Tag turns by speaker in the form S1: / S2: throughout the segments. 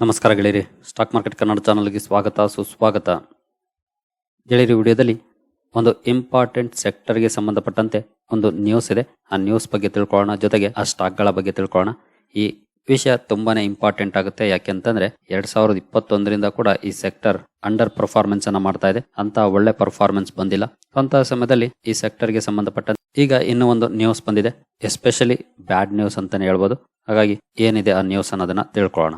S1: ನಮಸ್ಕಾರ ಗೆಳೆಯರಿ. Stock market Kannada ಚಾನಲ್ಗೆ ಸ್ವಾಗತ, ಸುಸ್ವಾಗತ. ಗೆಳೆಯರಿ, ವಿಡಿಯೋದಲ್ಲಿ ಒಂದು ಇಂಪಾರ್ಟೆಂಟ್ ಸೆಕ್ಟರ್ಗೆ ಸಂಬಂಧಪಟ್ಟಂತೆ ಒಂದು ನ್ಯೂಸ್ ಇದೆ. ಆ ನ್ಯೂಸ್ ಬಗ್ಗೆ ತಿಳ್ಕೊಳ್ಳೋಣ. ಜೊತೆಗೆ ಆ ಸ್ಟಾಕ್ಗಳ ಬಗ್ಗೆ ತಿಳ್ಕೊಳ್ಳೋಣ. ಈ ವಿಷಯ ತುಂಬಾನೇ ಇಂಪಾರ್ಟೆಂಟ್ ಆಗುತ್ತೆ. ಯಾಕೆಂತಂದ್ರೆ ಎರಡ್ ಸಾವಿರದ ಇಪ್ಪತ್ತೊಂದರಿಂದ ಕೂಡ ಈ ಸೆಕ್ಟರ್ ಅಂಡರ್ ಪರ್ಫಾರ್ಮೆನ್ಸ್ ಅನ್ನ ಮಾಡ್ತಾ ಇದೆ. ಅಂತ ಒಳ್ಳೆ ಪರ್ಫಾರ್ಮೆನ್ಸ್ ಬಂದಿಲ್ಲ. ಅಂತ ಸಮಯದಲ್ಲಿ ಈ ಸೆಕ್ಟರ್ಗೆ ಸಂಬಂಧಪಟ್ಟ ಈಗ ಇನ್ನೂ ಒಂದು ನ್ಯೂಸ್ ಬಂದಿದೆ. ಎಸ್ಪೆಷಲಿ ಬ್ಯಾಡ್ ನ್ಯೂಸ್ ಅಂತಾನೆ ಹೇಳ್ಬೋದು. ಹಾಗಾಗಿ ಏನಿದೆ ಆ ನ್ಯೂಸ್ ಅನ್ನೋದನ್ನ ತಿಳ್ಕೊಳ್ಳೋಣ.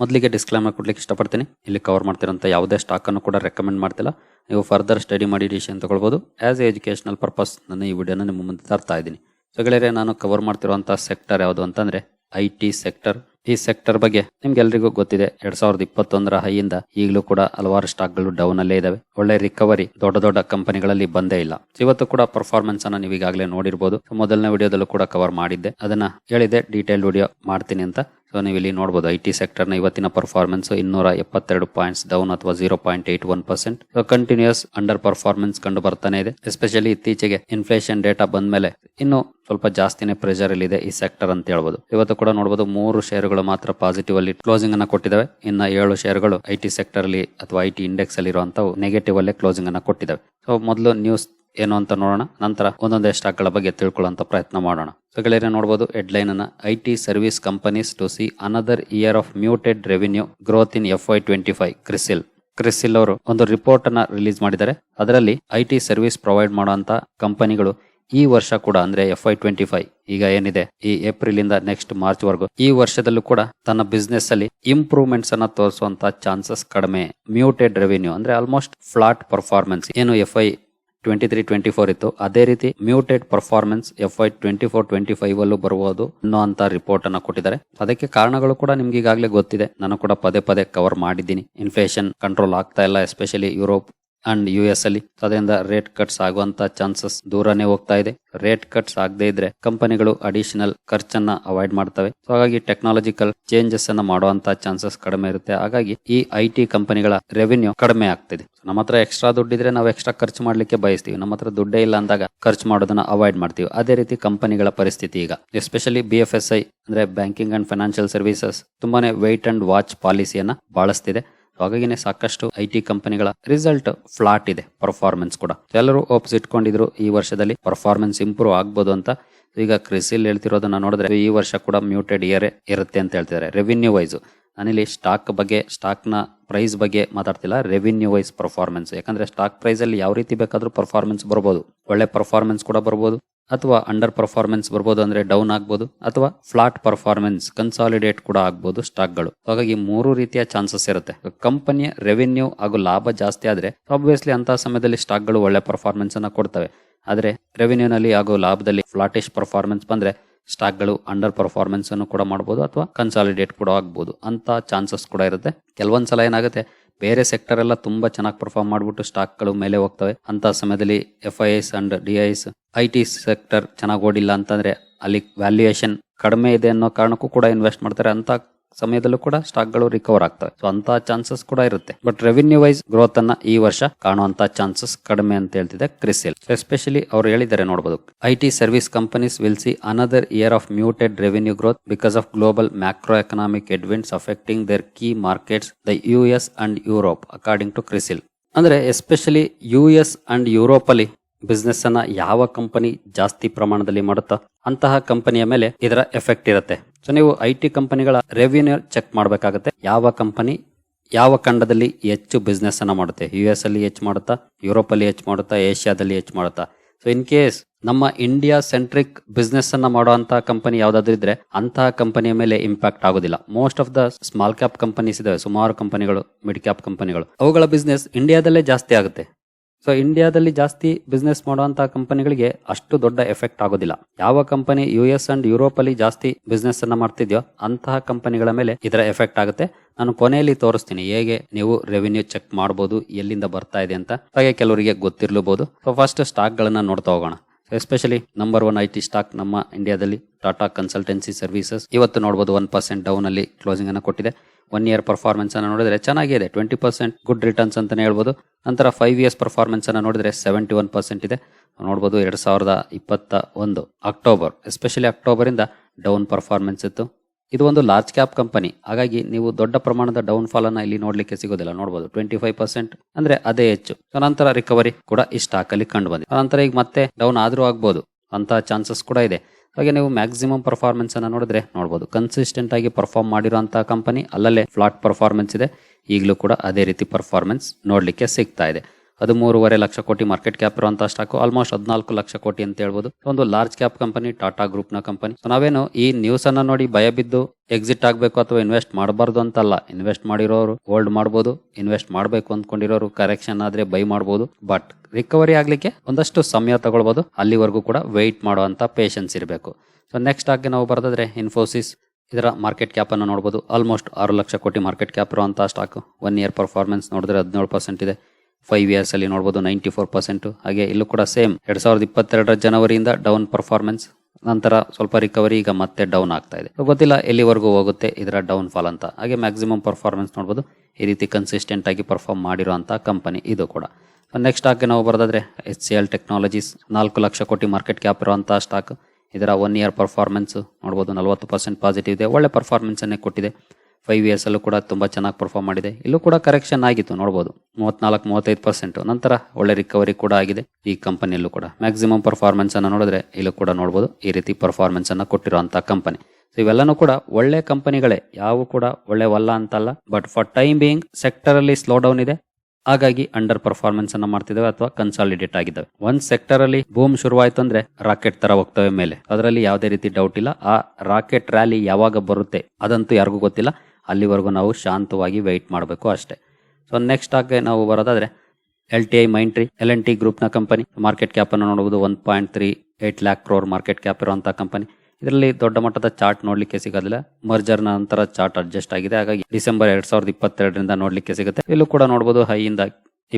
S1: ಮೊದಲಿಗೆ ಡಿಸ್ಕ್ಲೈಮರ್ ಕೊಡ್ಲಿಕ್ಕೆ ಇಷ್ಟಪಡ್ತೀನಿ. ಇಲ್ಲಿ ಕವರ್ ಮಾಡ್ತಿರೋಂಥ ಯಾವುದೇ ಸ್ಟಾಕ್ ಅನ್ನು ಕೂಡ ರೆಕಮೆಂಡ್ ಮಾಡ್ತಿಲ್ಲ. ನೀವು ಫರ್ದರ್ ಸ್ಟಡಿ ಮಾಡಿ ಡಿಸಿಷನ್ ತಗೊಳ್ಬೋದು. ಆ್ಯಸ್ ಎ ಎಜುಕೇಷನಲ್ ಪರ್ಪಸ್ ನಾನು ಈ ವಿಡಿಯೋನ ನಿಮ್ಮ ಮುಂದೆ ತರ್ತಾ ಇದ್ದೀನಿ. ಸೊ ಗೆಳೆಯರೆ, ನಾನು ಕವರ್ ಮಾಡ್ತಿರುವಂಥ ಸೆಕ್ಟರ್ ಯಾವುದು ಅಂತಂದರೆ ಐ ಟಿ ಸೆಕ್ಟರ್ ಈ ಸೆಕ್ಟರ್ ಬಗ್ಗೆ ನಿಮ್ಗೆಲ್ರಿಗೂ ಗೊತ್ತಿದೆ. ಎರಡ್ ಸಾವಿರದ ಇಪ್ಪತ್ತೊಂದರ ಹೈಯಿಂದ ಈಗಲೂ ಕೂಡ ಹಲವಾರು ಸ್ಟಾಕ್ಗಳು ಡೌನ್ ಅಲ್ಲೇ ಇದಾವೆ. ಒಳ್ಳೆ ರಿಕವರಿ ದೊಡ್ಡ ದೊಡ್ಡ ಕಂಪನಿಗಳಲ್ಲಿ ಬಂದೇ ಇಲ್ಲ. ಇವತ್ತು ಕೂಡ ಪರ್ಫಾರ್ಮೆನ್ಸ್ ಅನ್ನ ನೀವು ಈಗಾಗಲೇ ನೋಡಿರ್ಬೋದು ಮೊದಲನೇ ವಿಡಿಯೋದಲ್ಲೂ ಕೂಡ ಕವರ್ ಮಾಡಿದ್ದೆ. ಅದನ್ನ ಹೇಳಿದೆ ಡೀಟೇಲ್ ವಿಡಿಯೋ ಮಾಡ್ತೀನಿ ಅಂತ. ಸೊ ನೀವು ಇಲ್ಲಿ ನೋಡಬಹುದು ಐ ಟಿ ಸೆಕ್ಟರ್ನ ಇವತ್ತಿನ ಪರ್ಫಾರ್ಮೆನ್ಸ್ ಇನ್ನೂರ ಎಪ್ಪತ್ತೆರಡು ಪಾಯಿಂಟ್ಸ್ ಡೌನ್ ಅಥವಾ zero point eight one percent so continuous underperformance ಕಂಡು ಬರ್ತಾನೆ ಇದೆ. ಎಸ್ಪೆಷಲಿ ಇತ್ತೀಚೆಗೆ ಇನ್ಫ್ಲೇಷನ್ ಡೇಟಾ ಬಂದ ಮೇಲೆ ಇನ್ನು ಸ್ವಲ್ಪ ಜಾಸ್ತಿನೇ ಪ್ರೆಷರ್ ಇದೆ ಈ ಸೆಕ್ಟರ್ ಅಂತ ಹೇಳ್ಬೋದು. ಇವತ್ತು ಕೂಡ ನೋಡಬಹುದು ಮೂರು ಶೇರುಗಳು ಮಾತ್ರ ಪಾಸಿಟಿವ್ ಅಲ್ಲಿ ಕ್ಲೋಸಿಂಗ್ ಅನ್ನ ಕೊಟ್ಟಿದ್ದಾವೆ. ಇನ್ನ ಏಳು ಶೇರುಗಳು ಐ ಟಿ ಸೆಕ್ಟರ್ ಅಲ್ಲಿ ಅಥವಾ ಐ ಟಿ ಇಂಡೆಕ್ಸ್ ಅಲ್ಲಿ ಇರುವಂತವು ನೆಗೆಟಿವ್ ಅಲ್ಲೇ ಕ್ಲೋಸಿಂಗ್ ಅನ್ನ ಕೊಟ್ಟಿದ್ದಾವೆ. ಸೊ ಮೊದಲು ನ್ಯೂಸ್ ಏನು ಅಂತ ನೋಡೋಣ. ನಂತರ ಒಂದೊಂದೇ ಸ್ಟಾಕ್ಗಳ ಬಗ್ಗೆ ತಿಳ್ಕೊಳ್ಳುವಂತ ಪ್ರಯತ್ನ ಮಾಡೋಣ. ಸೊ ಗೆಳೆಯರೆ ನೋಡಬಹುದು ಹೆಡ್ಲೈನ್ ಅನ್ನ I T service companies to see another year of muted revenue growth in F Y twenty five Crisil Crisil ಅವರು ಒಂದು ರಿಪೋರ್ಟ್ ಅನ್ನ ರಿಲೀಸ್ ಮಾಡಿದ್ದಾರೆ. ಅದರಲ್ಲಿ ಐ ಟಿ ಸರ್ವಿಸ್ ಪ್ರೊವೈಡ್ ಮಾಡುವಂತ ಕಂಪನಿಗಳು ಈ ವರ್ಷ ಕೂಡ, ಅಂದ್ರೆ ಎಫ್ ಐ ಟ್ವೆಂಟಿ ಫೈವ್ ಈಗ ಏನಿದೆ, ಈ ಏಪ್ರಿಲ್ ಇಂದ ನೆಕ್ಸ್ಟ್ ಮಾರ್ಚ್ ವರೆಗೂ ಈ ವರ್ಷದಲ್ಲೂ ಕೂಡ ತನ್ನ ಬಿಸ್ನೆಸ್ ಅಲ್ಲಿ ಇಂಪ್ರೂವ್ಮೆಂಟ್ಸ್ ಅನ್ನ ತೋರಿಸುವಂತ ಚಾನ್ಸಸ್ ಕಡಿಮೆ. ಮ್ಯೂಟೆಡ್ ರೆವಿನ್ಯೂ ಅಂದ್ರೆ ಆಲ್ಮೋಸ್ಟ್ ಫ್ಲಾಟ್ ಪರ್ಫಾರ್ಮೆನ್ಸ್ ಏನು F Y twenty three twenty four ಇತ್ತು. ಅದೇ ರೀತಿ muted performance F Y twenty four twenty five ಅಲ್ಲೂ ಬರಬಹುದು ಅನ್ನೋ ಅಂತ ರಿಪೋರ್ಟ್ ಅನ್ನ ಕೊಟ್ಟಿದ್ದಾರೆ. ಅದಕ್ಕೆ ಕಾರಣಗಳು ಕೂಡ ನಿಮ್ಗೆ ಈಗಾಗಲೇ ಗೊತ್ತಿದೆ. ನಾನು ಕೂಡ ಪದೇ ಪದೇ ಕವರ್ ಮಾಡಿದ್ದೀನಿ. ಇನ್ಫ್ಲೇಷನ್ ಕಂಟ್ರೋಲ್ ಆಗ್ತಾ ಇಲ್ಲ especially Europe and U S ಅಲ್ಲಿ. ಅದರಿಂದ ರೇಟ್ ಕಟ್ಸ್ ಆಗುವಂತ ಚಾನ್ಸಸ್ ದೂರನೇ ಹೋಗ್ತಾ ಇದೆ. ರೇಟ್ ಕಟ್ಸ್ ಆಗದೆ ಇದ್ರೆ ಕಂಪನಿಗಳು ಅಡಿಷನಲ್ ಖರ್ಚನ್ನ ಅವಾಯ್ಡ್ ಮಾಡ್ತವೆ. ಸೊ ಹಾಗಾಗಿ ಟೆಕ್ನಾಲಜಿಕಲ್ ಚೇಂಜಸ್ ಅನ್ನ ಮಾಡುವಂತ ಚಾನ್ಸಸ್ ಕಡಿಮೆ ಇರುತ್ತೆ. ಹಾಗಾಗಿ ಈ ಐ ಟಿ ಕಂಪನಿಗಳ ರೆವಿನ್ಯೂ ಕಡಿಮೆ ಆಗ್ತಿದೆ. ನಮ್ಮ ಹತ್ರ ಎಕ್ಸ್ಟ್ರಾ ದುಡ್ಡಿದ್ರೆ ನಾವು ಎಕ್ಸ್ಟ್ರಾ ಖರ್ಚು ಮಾಡ್ಲಿಕ್ಕೆ ಬಯಸ್ತೀವಿ. ನಮ್ಮ ಹತ್ರ ದುಡ್ಡೇ ಇಲ್ಲ ಅಂದಾಗ ಖರ್ಚು ಮಾಡೋದನ್ನ ಅವಾಯ್ಡ್ ಮಾಡ್ತೀವಿ. ಅದೇ ರೀತಿ ಕಂಪನಿಗಳ ಪರಿಸ್ಥಿತಿ ಈಗ. ಎಸ್ಪೆಷಲಿ ಬಿ ಎಸ್ ಐ ಅಂದ್ರೆ ಬ್ಯಾಂಕಿಂಗ್ ಅಂಡ್ ಫೈನಾನ್ಷಿಯಲ್ ಸರ್ವಿಸಸ್ ತುಂಬಾನೇ ವೆಯ್ಟ್ ಅಂಡ್ ವಾಚ್ ಪಾಲಿಸಿಯನ್ನ ಬಳಸ್ತಿದೆ. ಹಾಗಾಗಿನೇ ಸಾಕಷ್ಟು ಐ ಟಿ ಕಂಪನಿಗಳ ರಿಸಲ್ಟ್ ಫ್ಲಾಟ್ ಇದೆ ಪರ್ಫಾರ್ಮೆನ್ಸ್ ಕೂಡ. ಎಲ್ಲರೂ ಓಪ್ಸ್ ಇಟ್ಕೊಂಡಿದ್ರು ಈ ವರ್ಷದಲ್ಲಿ ಪರ್ಫಾರ್ಮೆನ್ಸ್ ಇಂಪ್ರೂವ್ ಆಗ್ಬೋದು ಅಂತ. ಈಗ ಕ್ರಿಸಿಲ್ ಹೇಳ್ತಿರೋದನ್ನ ನೋಡಿದ್ರೆ, ಈ ವರ್ಷ ಕೂಡ ಮ್ಯೂಟೆಡ್ ಇಯರ್ ಇರುತ್ತೆ ಅಂತ ಹೇಳ್ತಿದ್ದಾರೆ ರೆವಿನ್ಯೂ ವೈಸ್ ನಾನಿಲ್ಲಿ ಸ್ಟಾಕ್ ಬಗ್ಗೆ ಸ್ಟಾಕ್ನ ಪ್ರೈಸ್ ಬಗ್ಗೆ ಮಾತಾಡ್ತಿಲ್ಲ ರೆವಿನ್ಯೂ ವೈಸ್ ಪರ್ಫಾರ್ಮೆನ್ಸ್ ಯಾಕಂದ್ರೆ ಸ್ಟಾಕ್ ಪ್ರೈಸ್ ಅಲ್ಲಿ ಯಾವ ರೀತಿ ಬೇಕಾದ್ರೂ ಪರ್ಫಾರ್ಮೆನ್ಸ್ ಬರ್ಬೋದು. ಒಳ್ಳೆ ಪರ್ಫಾರ್ಮೆನ್ಸ್ ಕೂಡ ಬರ್ಬೋದು. ಅಥವಾ ಅಂಡರ್ ಪರ್ಫಾರ್ಮೆನ್ಸ್ ಬರ್ಬೋದು ಅಂದ್ರೆ ಡೌನ್ ಆಗ್ಬೋದು, ಅಥವಾ ಫ್ಲಾಟ್ ಪರ್ಫಾರ್ಮೆನ್ಸ್ ಕನ್ಸಾಲಿಡೇಟ್ ಕೂಡ ಆಗ್ಬೋದು ಸ್ಟಾಕ್ಗಳು ಹಾಗಾಗಿ ಮೂರು ರೀತಿಯ ಚಾನ್ಸಸ್ ಇರುತ್ತೆ. ಕಂಪನಿಯ ರೆವಿನ್ಯೂ ಹಾಗೂ ಲಾಭ ಜಾಸ್ತಿ ಆದ್ರೆ ಆಬ್ವಿಯಸ್ಲಿ ಅಂತ ಸಮಯದಲ್ಲಿ ಸ್ಟಾಕ್ಗಳು ಒಳ್ಳೆ ಪರ್ಫಾರ್ಮೆನ್ಸ್ ಅನ್ನು ಕೊಡ್ತವೆ. ಆದರೆ ರೆವಿನ್ಯೂನಲ್ಲಿ ಹಾಗೂ ಲಾಭದಲ್ಲಿ ಫ್ಲಾಟಿಶ್ ಪರ್ಫಾರ್ಮೆನ್ಸ್ ಬಂದ್ರೆ ಸ್ಟಾಕ್ಗಳು ಅಂಡರ್ ಪರ್ಫಾರ್ಮೆನ್ಸ್ ಅನ್ನು ಕೂಡ ಮಾಡಬಹುದು ಅಥವಾ ಕನ್ಸಾಲಿಡೇಟ್ ಕೂಡ ಆಗ್ಬೋದು. ಅಂತ ಚಾನ್ಸಸ್ ಕೂಡ ಇರುತ್ತೆ. ಕೆಲವೊಂದು ಸಲ ಏನಾಗುತ್ತೆ ಬೇರೆ ಸೆಕ್ಟರ್ ಎಲ್ಲ ತುಂಬಾ ಚೆನ್ನಾಗಿ ಪರ್ಫಾರ್ಮ್ ಮಾಡ್ಬಿಟ್ಟು ಸ್ಟಾಕ್ಗಳು ಮೇಲೆ ಹೋಗ್ತವೆ. ಅಂತ ಸಮಯದಲ್ಲಿ F I S and D I I T sector ಚೆನ್ನಾಗಿ ಓಡಿಲ್ಲ ಅಂತಂದ್ರೆ ಅಲ್ಲಿ ವ್ಯಾಲ್ಯೂಯೇಷನ್ ಕಡಿಮೆ ಇದೆ ಅನ್ನೋ ಕಾರಣಕ್ಕೂ ಕೂಡ ಇನ್ವೆಸ್ಟ್ ಮಾಡ್ತಾರೆ. ಅಂತ ಸಮಯದಲ್ಲೂ ಕೂಡ ಸ್ಟಾಕ್ಗಳು ರಿಕವರ್ ಆಗ್ತವೆ. ಸೊ ಅಂತ ಚಾನ್ಸಸ್ ಕೂಡ ಇರುತ್ತೆ. ಬಟ್ ರೆವಿನ್ಯೂ ವೈಸ್ ಗ್ರೋತ್ ಅನ್ನ ಈ ವರ್ಷ ಕಾಣುವಂತ ಚಾನ್ಸಸ್ ಕಡಿಮೆ ಅಂತ ಹೇಳ್ತಿದೆ ಕ್ರಿಸಿಲ್ ಎಸ್ಪೆಷಲಿ ಅವ್ರು ಹೇಳಿದ್ದಾರೆ ನೋಡಬಹುದು I T service companies will see another year of muted revenue growth because of global macro economic events affecting their key markets the U S and Europe according to Crisil ಅಂದ್ರೆ especially U S and Europe ಅಲ್ಲಿ business ಅನ್ನ ಯಾವ company ಜಾಸ್ತಿ ಪ್ರಮಾಣದಲ್ಲಿ ಮಾಡುತ್ತಾ? ಅಂತಹ ಕಂಪನಿಯ ಮೇಲೆ ಇದರ ಎಫೆಕ್ಟ್ ಇರುತ್ತೆ. ಸೊ ನೀವು ಐ ಟಿ ಕಂಪನಿಗಳ ರೆವಿನ್ಯೂ ಚೆಕ್ ಮಾಡಬೇಕಾಗುತ್ತೆ. ಯಾವ ಕಂಪನಿ, ಯಾವ ಖಂಡದಲ್ಲಿ ಹೆಚ್ಚು ಬಿಸ್ನೆಸ್ ಅನ್ನ ಮಾಡುತ್ತೆ? ಯು ಎಸ್ ಅಲ್ಲಿ ಹೆಚ್ಚು ಮಾಡುತ್ತಾ? ಯುರೋಪ್ ಅಲ್ಲಿ ಹೆಚ್ಚು ಮಾಡುತ್ತಾ? ಏಷ್ಯಾದಲ್ಲಿ ಹೆಚ್ಚು ಮಾಡುತ್ತಾ? ಸೊ ಇನ್ ಕೇಸ್ ನಮ್ಮ ಇಂಡಿಯಾ ಸೆಂಟ್ರಿಕ್ ಬಿಸ್ನೆಸ್ ಅನ್ನ ಮಾಡುವಂತ ಕಂಪನಿ ಯಾವ್ದಾದ್ರು ಇದ್ರೆ ಅಂತಹ ಕಂಪನಿಯ ಮೇಲೆ ಇಂಪ್ಯಾಕ್ಟ್ ಆಗೋದಿಲ್ಲ. Most of the small cap companies ಇದಾವೆ. ಸುಮಾರು ಕಂಪನಿಗಳು ಮಿಡ್ ಕ್ಯಾಪ್ ಕಂಪನಿಗಳು ಅವುಗಳ ಬಿಸ್ನೆಸ್ ಇಂಡಿಯಾದಲ್ಲೇ ಜಾಸ್ತಿ ಆಗುತ್ತೆ. ಸೊ ಇಂಡಿಯಾದಲ್ಲಿ ಜಾಸ್ತಿ ಬಿಸ್ನೆಸ್ ಮಾಡುವಂತಹ ಕಂಪನಿಗಳಿಗೆ ಅಷ್ಟು ದೊಡ್ಡ ಎಫೆಕ್ಟ್ ಆಗೋದಿಲ್ಲ. ಯಾವ company U S and Europe ಅಲ್ಲಿ ಜಾಸ್ತಿ ಬಿಸ್ನೆಸ್ ಅನ್ನ ಮಾಡ್ತಿದ್ಯೋ ಅಂತಹ ಕಂಪನಿಗಳ ಮೇಲೆ ಇದರ ಎಫೆಕ್ಟ್ ಆಗುತ್ತೆ. ನಾನು ಕೊನೆಯಲ್ಲಿ ತೋರಿಸ್ತೀನಿ ಹೇಗೆ ನೀವು ರೆವಿನ್ಯೂ ಚೆಕ್ ಮಾಡಬಹುದು ಎಲ್ಲಿಂದ ಬರ್ತಾ ಇದೆ ಅಂತ. ಹಾಗೆ ಕೆಲವರಿಗೆ ಗೊತ್ತಿರಲೂಬಹುದು ಸೊ ಫಸ್ಟ್ ಸ್ಟಾಕ್ ಗಳನ್ನ ನೋಡ್ತಾ ಹೋಗೋಣ. Especially number one I T stock ನಮ್ಮ ಇಂಡಿಯಾದಲ್ಲಿ ಟಾಟಾ ಕನ್ಸಲ್ಟೆನ್ಸಿ ಸರ್ವಿಸಸ್ ಇವತ್ತು ನೋಡಬಹುದು ಒನ್ ಪರ್ಸೆಂಟ್ ಡೌನ್ ಅಲ್ಲಿ ಕ್ಲೋಸಿಂಗ್ ಅನ್ನು ಕೊಟ್ಟಿದೆ. ಒನ್ ಇಯರ್ ಪರ್ಫಾರ್ಮೆನ್ಸ್ ಅನ್ನು ನೋಡಿದ್ರೆ ಚೆನ್ನಾಗಿದೆ. ಟ್ವೆಂಟಿ ಪರ್ಸೆಂಟ್ ಗುಡ್ ರಿಟರ್ನ್ಸ್ ಅಂತಾನೆ ಹೇಳ್ಬೋದು. ನಂತರ ಫೈವ್ ಇಯರ್ಸ್ ಪರ್ಫಾರ್ಮೆನ್ಸ್ ಅನ್ನು ನೋಡಿದ್ರೆ ಸೆವೆಂಟಿ ಒನ್ ಪರ್ಸೆಂಟ್ ಇದೆ ನೋಡ್ಬೋದು ಎರಡ್ ಸಾವಿರದ ಇಪ್ಪತ್ತ ಒಂದು ಅಕ್ಟೋಬರ್ ಎಸ್ಪೆಷಲಿ ಅಕ್ಟೋಬರ್ ಇಂದ ಡೌನ್ ಪರ್ಫಾರ್ಮೆನ್ಸ್ ಇತ್ತು. ಇದು ಒಂದು ಲಾರ್ಜ್ ಕ್ಯಾಪ್ ಕಂಪನಿ ಹಾಗಾಗಿ ನೀವು ದೊಡ್ಡ ಪ್ರಮಾಣದ ಡೌನ್ ಫಾಲ್ ಅನ್ನ ಇಲ್ಲಿ ನೋಡ್ಲಿಕ್ಕೆ ಸಿಗೋದಿಲ್ಲ. ನೋಡಬಹುದು ಟ್ವೆಂಟಿ ಫೈವ್ ಪರ್ಸೆಂಟ್ ಅಂದ್ರೆ ಅದೇ ಹೆಚ್ಚು. ನಂತರ ರಿಕವರಿ ಕೂಡ ಈ ಸ್ಟಾಕ್ ಅಲ್ಲಿ ಕಂಡು ಬಂದಿದೆ. ನಂತರ ಈಗ ಮತ್ತೆ ಡೌನ್ ಆದ್ರೂ ಆಗ್ಬೋದು. ಅಂತ ಚಾನ್ಸಸ್ ಕೂಡ ಇದೆ. ಹಾಗೆ ನೀವು ಮ್ಯಾಕ್ಸಿಮಮ್ ಪರ್ಫಾರ್ಮೆನ್ಸ್ ಅನ್ನ ನೋಡಿದ್ರೆ ನೋಡಬಹುದು ಕನ್ಸಿಸ್ಟೆಂಟ್ ಆಗಿ ಪರ್ಫಾರ್ಮ್ ಮಾಡಿರುವಂತಹ ಕಂಪನಿ ಅಲ್ಲಲ್ಲೇ ಫ್ಲಾಟ್ ಪರ್ಫಾರ್ಮೆನ್ಸ್ ಇದೆ. ಈಗಲೂ ಕೂಡ ಅದೇ ರೀತಿ ಪರ್ಫಾರ್ಮೆನ್ಸ್ ನೋಡ್ಲಿಕ್ಕೆ ಸಿಗ್ತಾ ಇದೆ. ಅದು ಮೂರುವರೆ ಲಕ್ಷ ಕೋಟಿ ಮಾರ್ಕೆಟ್ ಕ್ಯಾಪ್ ಇರುವಂತಹ ಸ್ಟಾಕ್ ಆಲ್ಮೋಸ್ಟ್ ಹದಿನಾಲ್ಕು ಲಕ್ಷ ಕೋಟಿ ಅಂತ ಹೇಳ್ಬೋದು. ಒಂದು ಲಾರ್ಜ್ ಕ್ಯಾಪ್ ಕಂಪನಿ ಟಾಟಾ ಗ್ರೂಪ್ನ ಕಂಪನಿ ನಾವೇನು ಈ ನ್ಯೂಸ್ ಅನ್ನ ನೋಡಿ ಭಯ ಬಿದ್ದು ಎಕ್ಸಿಟ್ ಆಗಬೇಕು ಅಥವಾ ಇನ್ವೆಸ್ಟ್ ಮಾಡಬಾರ್ದು ಅಂತಲ್ಲ. ಇನ್ವೆಸ್ಟ್ ಮಾಡಿರೋರು ಹೋಲ್ಡ್ ಮಾಡಬಹುದು ಇನ್ವೆಸ್ಟ್ ಮಾಡಬೇಕು ಅಂದ್ಕೊಂಡಿರೋರು ಕರೆಕ್ಷನ್ ಆದ್ರೆ ಬೈ ಮಾಡಬಹುದು ಬಟ್ ರಿಕವರಿ ಆಗ್ಲಿಕ್ಕೆ ಒಂದಷ್ಟು ಸಮಯ ತಗೊಳ್ಬಹುದು ಅಲ್ಲಿವರೆಗೂ ಕೂಡ ವೆಯ್ಟ್ ಮಾಡುವಂತ ಪೇಷನ್ಸ್ ಇರಬೇಕು. ಸೊ ನೆಕ್ಸ್ಟ್ ಆಗಿ ನಾವು ಬರ್ತದ್ರೆ ಇನ್ಫೋಸಿಸ್ ಇದರ ಮಾರ್ಕೆಟ್ ಕ್ಯಾಪ್ ಅನ್ನು ನೋಡಬಹುದು ಆಲ್ಮೋಸ್ಟ್ ಆರು ಲಕ್ಷ ಕೋಟಿ ಮಾರ್ಕೆಟ್ ಕ್ಯಾಪ್ ಇರುವಂತಹ ಸ್ಟಾಕ್ ಒನ್ ಇಯರ್ ಪರ್ಫಾರ್ಮೆನ್ಸ್ ನೋಡಿದ್ರೆ ಹದಿನೇಳು ಪರ್ಸೆಂಟ್ ಇದೆ. ಫೈವ್ ಇಯರ್ಸ್ ಅಲ್ಲಿ ನೋಡಬಹುದು ನೈಂಟಿ ಫೋರ್ ಪರ್ಸೆಂಟ್ ಹಾಗೆ ಇಲ್ಲೂ ಕೂಡ ಸೇಮ್ ಎರಡ್ ಸಾವಿರದ ಇಪ್ಪತ್ತೆರಡರ ಜನವರಿಯಿಂದ ಡೌನ್ ಪರ್ಫಾರ್ಮೆನ್ಸ್ ನಂತರ ಸ್ವಲ್ಪ ರಿಕವರಿ ಈಗ ಮತ್ತೆ ಡೌನ್ ಆಗ್ತಾ ಇದೆ. ಗೊತ್ತಿಲ್ಲ ಎಲ್ಲಿವರೆಗೂ ಹೋಗುತ್ತೆ ಇದರ ಡೌನ್ ಫಾಲ್ ಅಂತ. ಹಾಗೆ ಮ್ಯಾಕ್ಸಿಮಮ್ ಪರ್ಫಾರ್ಮೆನ್ಸ್ ನೋಡಬಹುದು ಈ ರೀತಿ ಕನ್ಸಿಸ್ಟೆಂಟ್ ಆಗಿ ಪರ್ಫಾರ್ಮ್ ಮಾಡಿರುವಂತಹ ಕಂಪನಿ ಇದು ಕೂಡ. ನೆಕ್ಸ್ಟ್ ಸ್ಟಾಕ್ಗೆ ನಾವು ಬರೋದಾದ್ರೆ ಎಚ್ ಸಿ ಎಲ್ ಟೆಕ್ನಾಲಜೀಸ್ ನಾಲ್ಕು ಲಕ್ಷ ಕೋಟಿ ಮಾರ್ಕೆಟ್ ಕ್ಯಾಪ್ ಇರುವಂತಹ ಸ್ಟಾಕ್ ಇದರ ಒನ್ ಇಯರ್ ಪರ್ಫಾರ್ಮೆನ್ಸ್ ನೋಡಬಹುದು ನಲವತ್ತು ಪರ್ಸೆಂಟ್ ಪಾಸಿಟಿವ್ ಇದೆ. ಒಳ್ಳೆ ಪರ್ಫಾರ್ಮೆನ್ಸ್ ಅನ್ನೇ ಕೊಟ್ಟಿದೆ. ಫೈವ್ ಇಯರ್ಸ್ ಅಲ್ಲೂ ಕೂಡ ತುಂಬ ಚೆನ್ನಾಗಿ ಪರ್ಫಾರ್ಮ್ ಮಾಡಿದೆ. ಇಲ್ಲೂ ಕೂಡ ಕರೆಕ್ಷನ್ ಆಗಿತ್ತು ನೋಡಬಹುದು ಮೂವತ್ನಾಲ್ಕು, ಮೂವತ್ತೈದು ಪರ್ಸೆಂಟ್ ನಂತರ ಒಳ್ಳೆ ರಿಕವರಿ ಕೂಡ ಆಗಿದೆ. ಈ ಕಂಪನಿಯಲ್ಲೂ ಕೂಡ. ಮ್ಯಾಕ್ಸಿಮಮ್ ಪರ್ಫಾರ್ಮೆನ್ಸನ್ನು ನೋಡಿದ್ರೆ ಇಲ್ಲೂ ಕೂಡ ನೋಡಬಹುದು ಈ ರೀತಿ ಪರ್ಫಾರ್ಮೆನ್ಸನ್ನು ಕೊಟ್ಟಿರುವಂಥ ಕಂಪನಿ ಸೊ ಇವೆಲ್ಲನೂ ಕೂಡ ಒಳ್ಳೆ ಕಂಪನಿಗಳೇ ಯಾವ ಕೂಡ ಒಳ್ಳೆವಲ್ಲ ಅಂತಲ್ಲ. But for time being sector ಅಲ್ಲಿ ಸ್ಲೋ ಡೌನ್ ಇದೆ. ಹಾಗಾಗಿ ಅಂಡರ್ ಪರ್ಫಾರ್ಮೆನ್ಸ್ ಅನ್ನ ಮಾಡ್ತಿದ್ದಾವೆ ಅಥವಾ ಕನ್ಸಾಲಿಡೇಟ್ ಆಗಿದ್ದಾವೆ. ಒಂದ್ ಸೆಕ್ಟರ್ ಅಲ್ಲಿ ಬೂಮ್ ಶುರುವಾಯ್ತು ಅಂದ್ರೆ ರಾಕೆಟ್ ತರ ಹೋಗ್ತವೆ ಮೇಲೆ. ಅದರಲ್ಲಿ ಯಾವುದೇ ರೀತಿ ಡೌಟ್ ಇಲ್ಲ. ಆ ರಾಕೆಟ್ ರ್ಯಾಲಿ ಯಾವಾಗ ಬರುತ್ತೆ ಅದಂತೂ ಯಾರಿಗೂ ಗೊತ್ತಿಲ್ಲ. ಅಲ್ಲಿವರೆಗೂ ನಾವು ಶಾಂತವಾಗಿ ವೆಯ್ಟ್ ಮಾಡಬೇಕು ಅಷ್ಟೇ. ಸೊ ನೆಕ್ಸ್ಟ್ ಆಗಿ ನಾವು ಬರೋದಾದ್ರೆ L T I Mindtree L N T ಗ್ರೂಪ್ನ ಕಂಪನಿ ಮಾರ್ಕೆಟ್ ಕ್ಯಾಪ್ ಅನ್ನು ನೋಡಬಹುದು one point three eight lakh crore market cap ಇರುವಂತಹ ಕಂಪನಿ ಇದರಲ್ಲಿ ದೊಡ್ಡ ಮಟ್ಟದ ಚಾರ್ಟ್ ನೋಡ್ಲಿಕ್ಕೆ ಸಿಗೋದಿಲ್ಲ. ಮರ್ಜರ್ ನಂತರ ಚಾರ್ಟ್ ಅಡ್ಜಸ್ಟ್ ಆಗಿದೆ. ಹಾಗಾಗಿ ಡಿಸೆಂಬರ್ ಎರಡ್ ಸಾವಿರದ ಇಪ್ಪತ್ತೆರಡರಿಂದ ನೋಡ್ಲಿಕ್ಕೆ ಸಿಗುತ್ತೆ. ಇಲ್ಲೂ ಕೂಡ ನೋಡಬಹುದು ಹೈ ಇಂದ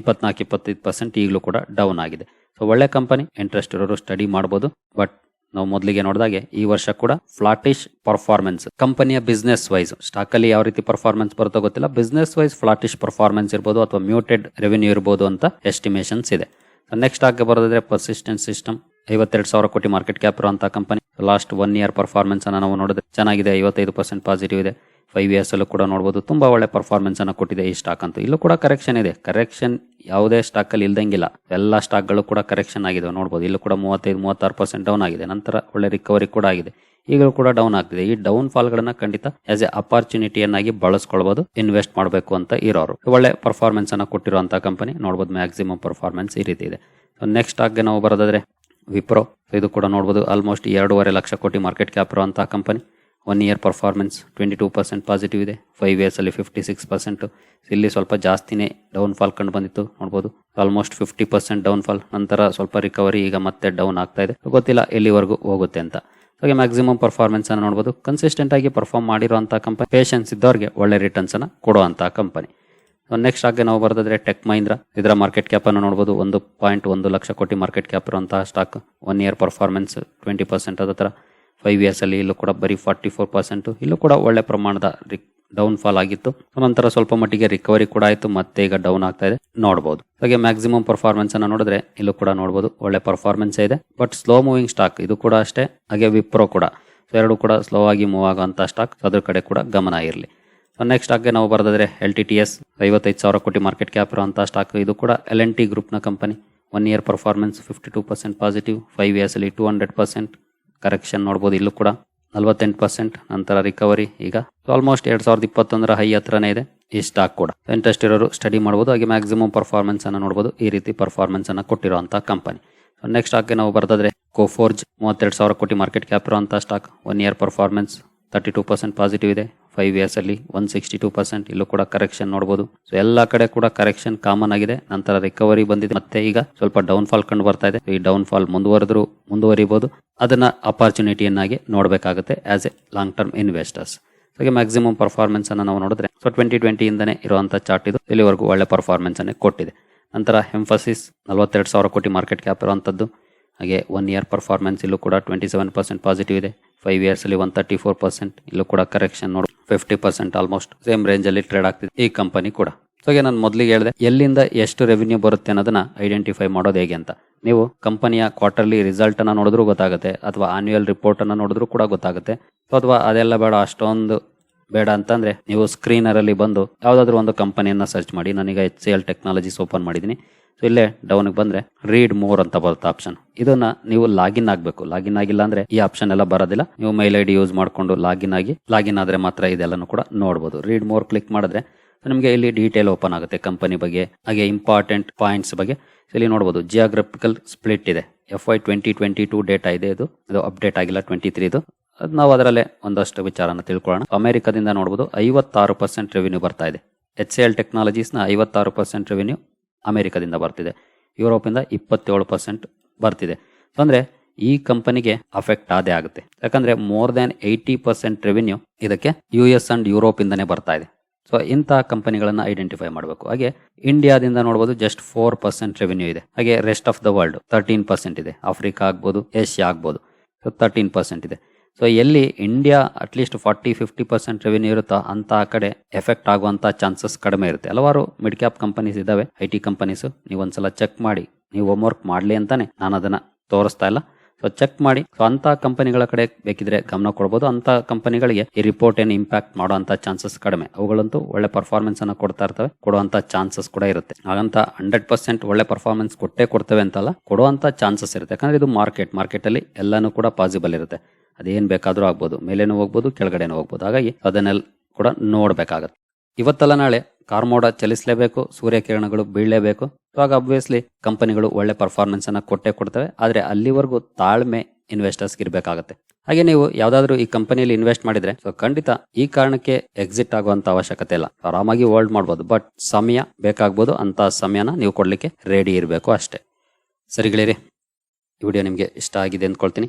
S1: ಇಪ್ಪತ್ನಾಲ್ಕು, ಇಪ್ಪತ್ತೈದು ಪರ್ಸೆಂಟ್ ಈಗಲೂ ಕೂಡ ಡೌನ್ ಆಗಿದೆ. ಸೊ ಒಳ್ಳೆ ಕಂಪನಿ ಇಂಟ್ರೆಸ್ಟ್ ಇರೋರು ಸ್ಟಡಿ ಮಾಡಬಹುದು ಬಟ್ ನಾವು ಮೊದಲಿಗೆ ನೋಡಿದಾಗೆ ಈ ವರ್ಷ ಕೂಡ ಫ್ಲಾಟಿಶ್ ಪರ್ಫಾರ್ಮೆನ್ಸ್ ಕಂಪನಿಯ ಬಿಸ್ನೆಸ್ ವೈಸ್ ಸ್ಟಾಕ್ ಅಲ್ಲಿ ಯಾವ ರೀತಿ ಪರ್ಫಾರ್ಮೆನ್ಸ್ ಬರುತ್ತೋ ಗೊತ್ತಿಲ್ಲ. ಬಿಸ್ನೆಸ್ ವೈಸ್ ಫ್ಲಾಟಿಶ್ ಪರ್ಫಾರ್ಮೆನ್ಸ್ ಇರ್ಬೋದು ಅಥವಾ ಮ್ಯೂಟೆಡ್ ರೆವೆನ್ಯೂ ಇರ್ಬೋದು ಅಂತ ಎಸ್ಟಿಮೇಷನ್ಸ್ ಇದೆ. ನೆಕ್ಸ್ಟ್ ಆಗಿ ಬರೋದಾದ್ರೆ ಪರ್ಸಿಸ್ಟೆನ್ಸ್ ಸಿಸ್ಟಮ್ ಐವತ್ತೆರಡು ಸಾವಿರ ಕೋಟಿ ಮಾರ್ಕೆಟ್ ಕ್ಯಾಪ್ ಇರುವಂತಹ company last one year performance ಅನ್ನ ನಾವು ನೋಡಿದ್ರೆ ಚೆನ್ನಾಗಿದೆ, ಐವತ್ತೈದು ಪರ್ಸೆಂಟ್ ಪಾಸಿಟಿವ್ ಇದೆ. ಫೈವ್ ಇಯರ್ಸ್ ಅಲ್ಲೂ ಕೂಡ ನೋಡಬಹುದು ತುಂಬಾ ಒಳ್ಳೆ ಪರ್ಫಾರ್ಮೆನ್ಸ್ ಅನ್ನ ಕೊಟ್ಟಿದೆ ಈ ಸ್ಟಾಕ್ ಅಂತೂ. ಇಲ್ಲೂ ಕೂಡ ಕರೆಕ್ಷನ್ ಇದೆ. ಕರೆಕ್ಷನ್ ಯಾವುದೇ ಸ್ಟಾಕ್ ಅಲ್ಲಿ ಇಲ್ದಂಗಿಲ್ಲ. ಎಲ್ಲ ಸ್ಟಾಕ್ಗಳು ಕೂಡ ಕರೆಕ್ಷನ್ ಆಗಿದೆ ನೋಡಬಹುದು ಇಲ್ಲೂ ಕೂಡ ಮೂವತ್ತೈದು, ಮೂವತ್ತಾರು ಪರ್ಸೆಂಟ್ ಡೌನ್ ಆಗಿದೆ. ನಂತರ ಒಳ್ಳೆ ರಿಕವರಿ ಕೂಡ ಆಗಿದೆ. ಈಗಲೂ ಕೂಡ ಡೌನ್ ಆಗ್ತಿದೆ. ಈ ಡೌನ್ ಫಾಲ್ ಗಳನ್ನ ಖಂಡಿತ ಆಸ್ ಎ ಅಪಾರ್ಚುನಿಟಿಯನ್ನಾಗಿ ಬಳಸ್ಕೊಳ್ಬಹುದು ಇನ್ವೆಸ್ಟ್ ಮಾಡಬೇಕು ಅಂತ ಇರೋರು. ಒಳ್ಳೆ ಪರ್ಫಾರ್ಮೆನ್ಸ್ ಅನ್ನ ಕೊಟ್ಟಿರುವಂತಹ ಕಂಪನಿ ನೋಡಬಹುದು ಮ್ಯಾಕ್ಸಿಮಮ್ ಪರ್ಫಾರ್ಮೆನ್ಸ್ ಈ ರೀತಿ ಇದೆ. ನೆಕ್ಸ್ಟ್ ಆಗಿ ನಾವು ಬರೋದಾದ್ರೆ ವಿಪ್ರೋ. ಇದು ಕೂಡ ನೋಡ್ಬೋದು ಆಲ್ಮೋಸ್ಟ್ ಎರಡೂವರೆ ಲಕ್ಷ ಕೋಟಿ ಮಾರ್ಕೆಟ್ ಕ್ಯಾಪ್ ಇರುವಂತಹ company one year performance twenty two percent positive ಇದೆ. ಫೈವ್ ಇಯರ್ಸಲ್ಲಿ ಫಿಫ್ಟಿ ಸಿಕ್ಸ್ ಪರ್ಸೆಂಟ್ ಇಲ್ಲಿ ಸ್ವಲ್ಪ ಜಾಸ್ತಿನೇ ಡೌನ್ ಫಾಲ್ ಕಂಡು ಬಂದಿತ್ತು, ನೋಡ್ಬೋದು. Almost fifty percent down fall ನಂತರ ಸ್ವಲ್ಪ ರಿಕವರಿ ಈಗ ಮತ್ತೆ ಡೌನ್ ಆಗ್ತಾ ಇದೆ. ಗೊತ್ತಿಲ್ಲ ಎಲ್ಲಿವರೆಗೂ ಹೋಗುತ್ತೆ ಅಂತ. ಹಾಗೆ ಮ್ಯಾಕ್ಸಿಮಮ್ ಪರ್ಫಾರ್ಮೆನ್ಸ್ ಅನ್ನು ನೋಡ್ಬೋದು. ಕನ್ಸಿಸ್ಟೆಂಟ್ ಆಗಿ ಪರ್ಫಾರ್ಮ್ ಮಾಡಿರುವಂತಹ ಕಂಪನಿ ಪೇಷನ್ಸ್ ಇದ್ದವ್ರಿಗೆ ಒಳ್ಳೆ ರಿಟರ್ನ್ಸ್ ಅನ್ನು ಕೊಡುವಂತಹ ಕಂಪನಿ ನೆಕ್ಸ್ಟ್ ಆಗಿ ನಾವು ಬರೋದಾದ್ರೆ ಟೆಕ್ ಮಹೀಂದ್ರ ಇದರ ಮಾರ್ಕೆಟ್ ಕ್ಯಾಪ್ ಅನ್ನು ನೋಡಬಹುದು ಒಂದು ಪಾಯಿಂಟ್ ಒಂದು ಲಕ್ಷ ಕೋಟಿ ಮಾರ್ಕೆಟ್ ಕ್ಯಾಪ್ ಇರುವಂತಹ stock one year performance twenty percent ಅದ ತರ ಫೈವ್ ಇಯರ್ಸ್ ಅಲ್ಲಿ ಇಲ್ಲೂ ಕೂಡ ಬರೀ ಫಾರ್ಟಿ ಫೋರ್ ಪರ್ಸೆಂಟ್ ಇಲ್ಲೂ ಕೂಡ ಒಳ್ಳೆ ಪ್ರಮಾಣದ ಡೌನ್ ಫಾಲ್ ಆಗಿತ್ತು. ನಂತರ ಸ್ವಲ್ಪ ಮಟ್ಟಿಗೆ ರಿಕವರಿ ಕೂಡ ಆಯಿತು. ಮತ್ತೆ ಈಗ ಡೌನ್ ಆಗ್ತಾ ಇದೆ. ನೋಡಬಹುದು ಹಾಗೆ ಮ್ಯಾಕ್ಸಿಮಮ್ ಪರ್ಫಾರ್ಮೆನ್ಸ್ ಅನ್ನ ನೋಡಿದ್ರೆ ಇಲ್ಲೂ ಕೂಡ ನೋಡಬಹುದು ಒಳ್ಳೆ ಪರ್ಫಾರ್ಮೆನ್ಸ್ ಇದೆ. ಬಟ್ ಸ್ಲೋ ಮೂವಿಂಗ್ ಸ್ಟಾಕ್ ಇದು ಕೂಡ ಅಷ್ಟೇ. ಹಾಗೆ ವಿಪ್ರೋ ಕೂಡ. ಸೊ ಎರಡು ಕೂಡ ಸ್ಲೋ ಆಗಿ ಮೂವ್ ಆಗುವಂತಹ ಸ್ಟಾಕ್ ಅದ್ರ ಕಡೆ ಕೂಡ ಗಮನ ಇರಲಿ. ನೆಕ್ಸ್ಟ್ ಆಗಿ ನಾವು ಬರೋದಾದ್ರೆ ಎಲ್ ಟಿ ಟಿ ಎಸ್ ಐವತ್ತೈದು ಸಾವಿರ ಕೋಟಿ ಮಾರ್ಕೆಟ್ ಕ್ಯಾಪ್ ಇರುವಂತಹ ಸ್ಟಾಕ್ ಇದು ಕೂಡ ಎಲ್ ಎನ್ ಟಿ ಗ್ರೂಪ್ನ company one year performance fifty two percent positive five years ಅಲ್ಲಿ ಟೂ ಹಂಡ್ರೆಡ್ ಪರ್ಸೆಂಟ್ ಕರೆಕ್ಷನ್ ನೋಡಬಹುದು ಇಲ್ಲೂ ಕೂಡ. ನಲವತ್ತೆಂಟು ಪರ್ಸೆಂಟ್ ನಂತರ ರಿಕವರಿ ಈಗ ಆಲ್ಮೋಸ್ಟ್ ಎರಡ್ ಸಾವಿರದ ಇಪ್ಪತ್ತೊಂದರ ಹೈ ಹತ್ರನೇ ಇದೆ ಈ ಸ್ಟಾಕ್ ಕೂಡ. ಇಂಟ್ರೆಸ್ಟ್ ಇರೋರು ಸ್ಟಡಿ ಮಾಡಬಹುದು ಹಾಗೆ ಮ್ಯಾಕ್ಸಿಮಮ್ ಪರ್ಫಾರ್ಮೆನ್ಸ್ ಅನ್ನು ನೋಡಬಹುದು ಈ ರೀತಿ ಪರ್ಫಾರ್ಮೆನ್ಸ್ ಅನ್ನು ಕೊಟ್ಟಿರುವಂತಹ ಕಂಪನಿ ನೆಕ್ಸ್ಟ್ ಆಗಿ ನಾವು ಬರ್ದಾದ್ರೆ ಕೋಫೋರ್ಜ್ ಮೂವತ್ತೆರಡು ಸಾವಿರ ಕೋಟಿ ಮಾರ್ಕೆಟ್ ಕ್ಯಾಪ್ ಇರುವಂತಹ stock one year performance thirty two percent positive ಇದೆ. ಫೈವ್ ಇಯರ್ಸ್ ಅಲ್ಲಿ ಒನ್ ಸಿಕ್ಸ್ಟಿ ಟೂ ಪರ್ಸೆಂಟ್ ಇಲ್ಲೂ ಕೂಡ ಕರೆಕ್ಷನ್ ನೋಡಬಹುದು ಸೊ ಎಲ್ಲಾ ಕಡೆ ಕೂಡ ಕರೆಕ್ಷನ್ ಕಾಮನ್ ಆಗಿದೆ. ನಂತರ ರಿಕವರಿ ಬಂದಿದೆ. ಮತ್ತೆ ಈಗ ಸ್ವಲ್ಪ ಡೌನ್ ಫಾಲ್ ಕಂಡು ಬರ್ತಾ ಇದೆ. ಈ ಡೌನ್ ಫಾಲ್ ಮುಂದುವರೆದ್ರು ಮುಂದುವರಿಬಹುದು ಅದನ್ನ ಅಪಾರ್ಚುನಿಟಿಯನ್ನಾಗಿ ನೋಡಬೇಕಾಗುತ್ತೆ as a long term investors ಹಾಗೆ ಮ್ಯಾಕ್ಸಿಮಮ್ ಪರ್ಫಾರ್ಮೆನ್ಸ್ ಅನ್ನ ನಾವು ನೋಡಿದ್ರೆ ಸೊ ಟ್ವೆಂಟಿ ಟ್ವೆಂಟಿ ಇಂದನೇ ಇರುವಂತಹ ಚಾರ್ಟ್ ಇದು ಇಲ್ಲಿವರೆಗೂ ಒಳ್ಳೆ ಪರ್ಫಾರ್ಮೆನ್ಸ್ ಅನ್ನೇ ಕೊಟ್ಟಿದೆ. ನಂತರ ಹೆಂಫಸಿಸ್ ನಲವತ್ತೆರಡು ಸಾವಿರ ಕೋಟಿ ಮಾರ್ಕೆಟ್ ಕ್ಯಾಪ್ ಇರುವಂತದ್ದು. ಹಾಗೆ ಒನ್ ಇಯರ್ ಪರ್ಫಾರ್ಮೆನ್ಸ್ ಇಲ್ಲೂ ಕೂಡ ಟ್ವೆಂಟಿ ಸೆವೆನ್ ಪರ್ಸೆಂಟ್ ಪಾಸಿಟಿವ್ ಇದೆ. ಫೈವ್ ಇಯರ್ಸ್ ಅಲ್ಲಿ ಒನ್ ತರ್ಟಿ ಫೋರ್ ಪರ್ಸೆಂಟ್ ಇಲ್ಲೂ ಕೂಡ ಕರೆಕ್ಷನ್ ನೋಡಿ fifty percent almost same range ಅಲ್ಲಿ ಟ್ರೇಡ್ ಆಗ್ತಿದೆ ಈ ಕಂಪನಿ ಕೂಡ. ಸೊ ನಾನು ಮೊದಲಿಗೆ ಹೇಳಿದೆ, ಎಲ್ಲಿಂದ ಎಷ್ಟು ರೆವಿನ್ಯೂ ಬರುತ್ತೆ ಅನ್ನೋದನ್ನ ಐಡೆಂಟಿಫೈ ಮಾಡೋದು ಹೇಗೆ ಅಂತ. ನೀವು ಕಂಪನಿಯ ಕ್ವಾರ್ಟರ್ಲಿ ರಿಸಲ್ಟ್ ಅನ್ನ ನೋಡಿದ್ರು ಗೊತ್ತಾಗುತ್ತೆ, ಅಥವಾ ಆನ್ಯುಯಲ್ ರಿಪೋರ್ಟ್ ಅನ್ನ ನೋಡಿದ್ರು ಕೂಡ ಗೊತ್ತಾಗುತ್ತೆ. ಅಥವಾ ಅದೆಲ್ಲ ಬೇಡ, ಅಷ್ಟೊಂದು ಬೇಡ ಅಂತಂದ್ರೆ, ನೀವು ಸ್ಕ್ರೀನರ್ ಅಲ್ಲಿ ಬಂದು ಯಾವ್ದಾದ್ರು ಒಂದು ಕಂಪನಿಯನ್ನ ಸರ್ಚ್ ಮಾಡಿ. ನಾನೀಗ H C L technologies open ಮಾಡಿದ್ದೀನಿ ಸೊ ಇಲ್ಲೇ ಡೌನ್ಗೆ ಬಂದ್ರೆ ರೀಡ್ ಮೋರ್ ಅಂತ ಬರುತ್ತೆ ಆಪ್ಷನ್ ಇದನ್ನ ನೀವು ಲಾಗಿನ್ ಆಗಬೇಕು. ಲಾಗಿನ್ ಆಗಿಲ್ಲ ಅಂದ್ರೆ ಈ ಆಪ್ಷನ್ ಎಲ್ಲ ಬರೋದಿಲ್ಲ. ನೀವು ಮೈಲ್ ಐ ಡಿ ಯೂಸ್ ಮಾಡ್ಕೊಂಡು ಲಾಗಿನ್ ಆಗಿ ಲಾಗಿನ್ ಆದ್ರೆ ಮಾತ್ರ ಇದೆಲ್ಲನೂ ಕೂಡ ನೋಡಬಹುದು ರೀಡ್ ಮೋರ್ ಕ್ಲಿಕ್ ಮಾಡಿದ್ರೆ ನಿಮಗೆ ಇಲ್ಲಿ ಡೀಟೇಲ್ ಓಪನ್ ಆಗುತ್ತೆ ಕಂಪನಿ ಬಗ್ಗೆ, ಹಾಗೆ ಇಂಪಾರ್ಟೆಂಟ್ ಪಾಯಿಂಟ್ಸ್ ಬಗ್ಗೆ. ಇಲ್ಲಿ ನೋಡಬಹುದು ಜಿಯೋಗ್ರಫಿಕಲ್ ಸ್ಪ್ಲಿಟ್ ಇದೆ. F I twenty twenty two data ಇದೆ ಇದು. ಇದು ಅಪ್ಡೇಟ್ ಆಗಿಲ್ಲ ಟ್ವೆಂಟಿ ತ್ರೀ ಇದು ನಾವು ಅದರಲ್ಲೇ ಒಂದಷ್ಟು ವಿಚಾರನ ತಿಳ್ಕೊಳ್ಳೋಣ. ಅಮೆರಿಕದಿಂದ ನೋಡಬಹುದು ಐವತ್ತಾರು ಪರ್ಸೆಂಟ್ ರೆವಿನ್ಯೂ ಬರ್ತಾ ಇದೆ. ಎಚ್ ಎಲ್ ಟೆಕ್ನಾಲಜೀಸ್ನ ಐವತ್ತಾರು ಪರ್ಸೆಂಟ್ ರೆವಿನ್ಯೂ ಅಮೆರಿಕದಿಂದ ಬರ್ತಿದೆ. ಯುರೋಪಿಂದ ಇಪ್ಪತ್ತೇಳು ಪರ್ಸೆಂಟ್ ಬರ್ತಿದೆ. ಸೊ ಅಂದ್ರೆ ಈ ಕಂಪನಿಗೆ ಅಫೆಕ್ಟ್ ಆದೇ ಆಗುತ್ತೆ. ಯಾಕಂದ್ರೆ more than eighty percent revenue ಇದಕ್ಕೆ ಯು ಎಸ್ ಅಂಡ್ ಯುರೋಪ್ ಇಂದನೇ ಬರ್ತಾ ಇದೆ. ಸೊ ಇಂತಹ ಕಂಪನಿಗಳನ್ನು ಐಡೆಂಟಿಫೈ ಮಾಡಬೇಕು. ಹಾಗೆ ಇಂಡಿಯಾದಿಂದ ನೋಡಬಹುದು ಜಸ್ಟ್ ಫೋರ್ ಪರ್ಸೆಂಟ್ ರೆವಿನ್ಯೂ ಇದೆ. ಹಾಗೆ rest of the world thirteen percent ಇದೆ. ಆಫ್ರಿಕಾ ಆಗ್ಬೋದು ಏಷ್ಯಾ ಆಗ್ಬೋದು. ಸೊ ತರ್ಟೀನ್ ಪರ್ಸೆಂಟ್ ಇದೆ. ಸೊ ಎಲ್ಲಿ India at least forty fifty percent revenue ಇರುತ್ತೋ ಅಂತ ಆ ಕಡೆ ಎಫೆಕ್ಟ್ ಆಗುವಂತ ಚಾನ್ಸಸ್ ಕಡಿಮೆ ಇರುತ್ತೆ. ಹಲವಾರು ಮಿಡ್ ಕ್ಯಾಪ್ ಕಂಪನೀಸ್ ಇದಾವೆ ಐ ಟಿ ಕಂಪನೀಸ್ ನೀವು ಒಂದ್ಸಲ ಚೆಕ್ ಮಾಡಿ, ನೀವು ಹೋಮ್ ವರ್ಕ್ ಮಾಡಲಿ ಅಂತಾನೆ ನಾನು ಅದನ್ನ ತೋರಿಸ್ತಾ ಇಲ್ಲ. ಸೊ ಚೆಕ್ ಮಾಡಿ. ಸೊ ಅಂತ ಕಂಪನಿಗಳ ಕಡೆ ಬೇಕಿದ್ರೆ ಗಮನ ಕೊಡಬಹುದು ಅಂತ ಕಂಪನಿಗಳಿಗೆ ಈ ರಿಪೋರ್ಟ್ ಏನು ಇಂಪ್ಯಾಕ್ಟ್ ಮಾಡುವಂತ ಚಾನ್ಸಸ್ ಕಡಿಮೆ. ಅವುಗಳಂತೂ ಒಳ್ಳೆ ಪರ್ಫಾರ್ಮೆನ್ಸ್ ಅನ್ನ ಕೊಡ್ತಾ ಇರ್ತವೆ ಕೊಡುವಂತ ಚಾನ್ಸಸ್ ಕೂಡ ಇರುತ್ತೆ. ಹಾಗಂತ ಹಂಡ್ರೆಡ್ ಪರ್ಸೆಂಟ್ ಒಳ್ಳೆ ಪರ್ಫಾರ್ಮೆನ್ಸ್ ಕೊಟ್ಟೇ ಕೊಡ್ತವೆ ಅಂತಲ್ಲ ಕೊಡುವಂತ ಚಾನ್ಸಸ್ ಇರುತ್ತೆ. ಯಾಕಂದ್ರೆ ಇದು ಮಾರ್ಕೆಟ್ ಮಾರ್ಕೆಟ್ ಅಲ್ಲಿ ಎಲ್ಲಾನು ಕೂಡ ಪಾಸಿಬಲ್ ಇರುತ್ತೆ. ಅದೇನ್ ಬೇಕಾದರೂ ಆಗ್ಬೋದು. ಮೇಲೇನು ಹೋಗ್ಬೋದು, ಕೆಳಗಡೆನೂ ಹೋಗ್ಬೋದು. ಹಾಗಾಗಿ ಅದನ್ನೆಲ್ಲ ಕೂಡ ನೋಡಬೇಕಾಗತ್ತೆ. ಇವತ್ತೆಲ್ಲ ನಾಳೆ ಕಾರ್ಮೋಡ ಚಲಿಸಲೇಬೇಕು, ಸೂರ್ಯಕಿರಣಗಳು ಬೀಳಲೇಬೇಕು. ಇವಾಗ ಅಬ್ವಿಯಸ್ಲಿ ಕಂಪನಿಗಳು ಒಳ್ಳೆ ಪರ್ಫಾರ್ಮೆನ್ಸ್ ಅನ್ನ ಕೊಟ್ಟೆ ಕೊಡ್ತವೆ. ಆದರೆ ಅಲ್ಲಿವರೆಗೂ ತಾಳ್ಮೆ ಇನ್ವೆಸ್ಟರ್ಸ್ ಇರಬೇಕಾಗುತ್ತೆ. ಹಾಗೆ ನೀವು ಯಾವ್ದಾದ್ರು ಈ ಕಂಪನಿಯಲ್ಲಿ ಇನ್ವೆಸ್ಟ್ ಮಾಡಿದ್ರೆ ಸೊ ಖಂಡಿತ ಈ ಕಾರಣಕ್ಕೆ ಎಕ್ಸಿಟ್ ಆಗುವಂತ ಅವಶ್ಯಕತೆ ಇಲ್ಲ. ಆರಾಮಾಗಿ ಹೋಲ್ಡ್ ಮಾಡ್ಬೋದು. ಬಟ್ ಸಮಯ ಬೇಕಾಗ್ಬೋದು ಅಂತ ಸಮಯನ ನೀವು ಕೊಡ್ಲಿಕ್ಕೆ ರೆಡಿ ಇರಬೇಕು ಅಷ್ಟೇ. ಸರಿಗಳಿರಿ ಈ ವಿಡಿಯೋ ನಿಮಗೆ ಇಷ್ಟ ಆಗಿದೆ ಅಂದ್ಕೊಳ್ತೀನಿ.